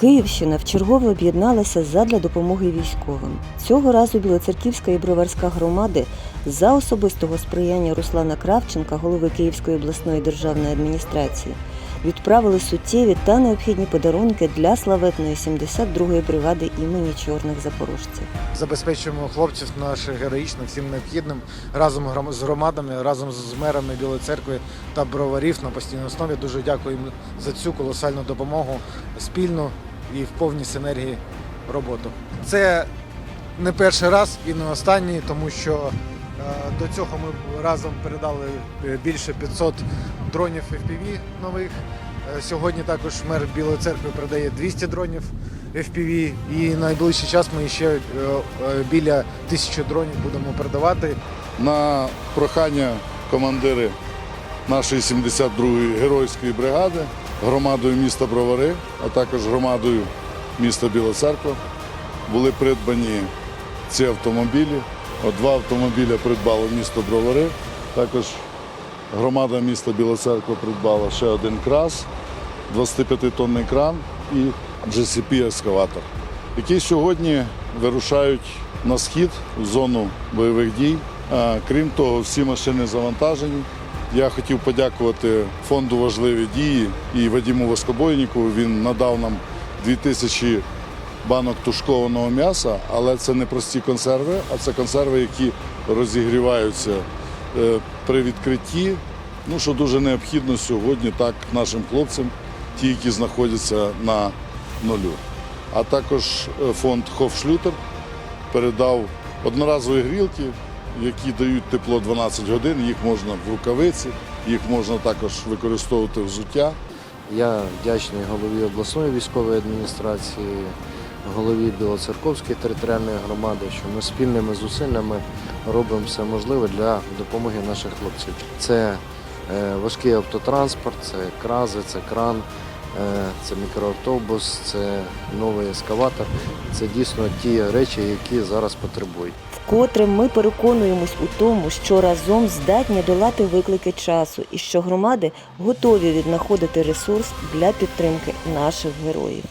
Київщина вчергове об'єдналася задля допомоги військовим. Цього разу Білоцерківська і Броварська громади за особистого сприяння Руслана Кравченка, голови Київської обласної державної адміністрації, відправили суттєві та необхідні подарунки для славетної 72-ї бригади імені чорних запорожців. забезпечуємо хлопців наших героїчно всім необхідним разом з громадами, разом з мерами Білої церкви та броварів на постійній основі. Дуже дякуємо за цю колосальну допомогу спільну і в повній синергії роботу. Це не перший раз і не останній, тому що е, до цього ми разом передали е, більше 500 дронів FPV нових. Е, Сьогодні також мер Білої церкви передає 200 дронів FPV, і найближчий час ми ще біля тисячі дронів будемо передавати. на прохання командири нашої 72-ї геройської бригади, громадою міста Бровари, а також громадою міста Біла Церква були придбані ці автомобілі. От два автомобіля придбало місто Бровари. Також громада міста Біла Церква придбала ще один крас, 25-тонний кран і GCP-ескаватор, які сьогодні вирушають на схід в зону бойових дій. Крім того, всі машини завантажені. Я хотів подякувати фонду важливі дії і Вадиму Воскобойніку. Він надав нам 2000 банок тушкованого м'яса, але це не прості консерви, а це консерви, які розігріваються е, при відкритті. Ну, що дуже необхідно сьогодні так нашим хлопцям, ті, які знаходяться на нулю. А також е, фонд Хофшлютер передав одноразові грілки, які дають тепло 12 годин. Їх можна в рукавиці, їх можна також використовувати взуття. Я вдячний голові обласної військової адміністрації, голові Білоцерковської територіальної громади, що ми спільними зусиллями робимо все можливе для допомоги наших хлопців. Це е, важкий автотранспорт, це крази, це кран, це мікроавтобус, це новий ескаватор. Це дійсно ті речі, які зараз потребують. Вкотре ми переконуємось у тому, що разом здатні долати виклики часу і що громади готові віднаходити ресурс для підтримки наших героїв.